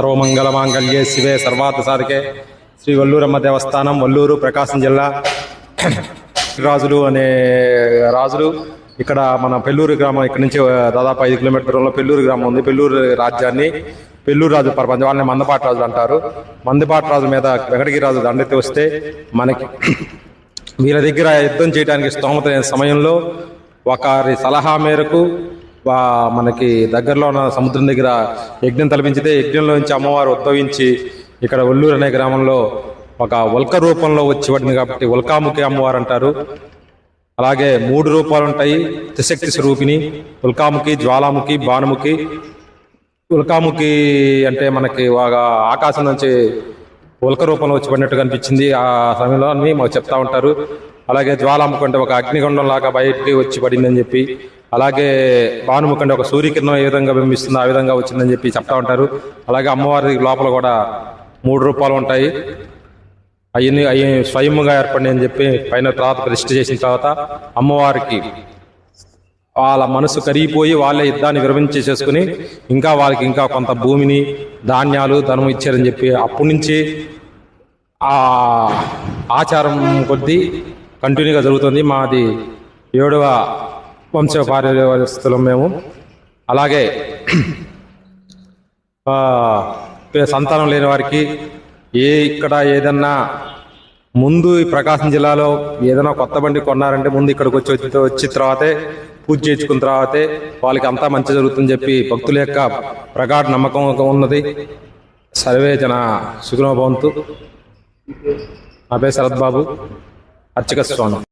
సర్వమంగళమాంగళ్యే శివే సర్వార్థ సాధకే. శ్రీ వల్లూరమ్మ దేవస్థానం వల్లూరు ప్రకాశం జిల్లా. రాజులు అనే రాజులు. ఇక్కడ మన పెళ్ళూరు గ్రామం ఇక్కడ నుంచి దాదాపు ఐదు కిలోమీటర్ దూరంలో పెళ్ళూరు గ్రామం ఉంది. పెళ్ళూరు రాజ్యాన్ని పెళ్ళూరు రాజు ప్రపంచం వాళ్ళని మందపాటి రాజులు అంటారు. మందపాటి రాజు మీద వెంకటగిరి రాజు దండెత్తి వస్తే మనకి వీళ్ళ దగ్గర యుద్ధం చేయడానికి స్తోమత లేని సమయంలో ఒకరి సలహా మేరకు మనకి దగ్గరలో ఉన్న సముద్రం దగ్గర యజ్ఞం తలపించితే యజ్ఞంలో నుంచి అమ్మవారు ఉద్భవించి ఇక్కడ ఒల్లూరు అనే గ్రామంలో ఒక ఉల్క రూపంలో వచ్చి పడింది కాబట్టి ఉల్కాముఖి అమ్మవారు అంటారు. అలాగే మూడు రూపాలు ఉంటాయి త్రిశక్తి స్వరూపిణి ఉల్కాముఖి జ్వాలాముఖి బాణముఖి ఉల్కాముఖి అంటే మనకి బాగా ఆకాశం నుంచి ఉల్క రూపంలో వచ్చి పడినట్టు కనిపించింది ఆ సమయంలో అని మాకు చెప్తా ఉంటారు. అలాగే జ్వాలాముఖి ఒక అగ్నిగుండం లాగా బయటికి వచ్చి పడిందని చెప్పి అలాగే భానుముఖి ఒక సూర్యకిరణం ఏ విధంగా బింబిస్తుందో ఆ విధంగా వచ్చిందని చెప్పి చెప్తా ఉంటారు. అలాగే అమ్మవారి లోపల కూడా మూడు రూపాలు ఉంటాయి. అవన్నీ అవి స్వయంగా ఏర్పడి అని చెప్పి పైన తర్వాత ప్రతిష్ఠ చేసిన తర్వాత అమ్మవారికి వాళ్ళ మనసు కరిగిపోయి వాళ్ళే యుద్ధాన్ని విరమించేసేసుకుని ఇంకా వాళ్ళకి ఇంకా కొంత భూమిని ధాన్యాలు ధనం ఇచ్చారని చెప్పి అప్పటి నుంచి ఆ ఆచారం కొద్దీ కంటిన్యూగా జరుగుతుంది. మాది ఏడవ వంశ పార్యవస్థలం మేము. అలాగే సంతానం లేని వారికి ఏ ఇక్కడ ఏదన్నా ముందు ఈ ప్రకాశం జిల్లాలో ఏదైనా కొత్త బండి కొన్నారంటే ముందు ఇక్కడికి వచ్చి వచ్చి వచ్చిన తర్వాతే పూజ చేయించుకున్న తర్వాతే వాళ్ళకి అంతా మంచి జరుగుతుందని చెప్పి భక్తుల యొక్క ప్రగాఢ నమ్మకం ఉన్నది. సర్వే జన సుఖనో భవంతు. నా పేరు శరత్ బాబు. అర్చక స్వామి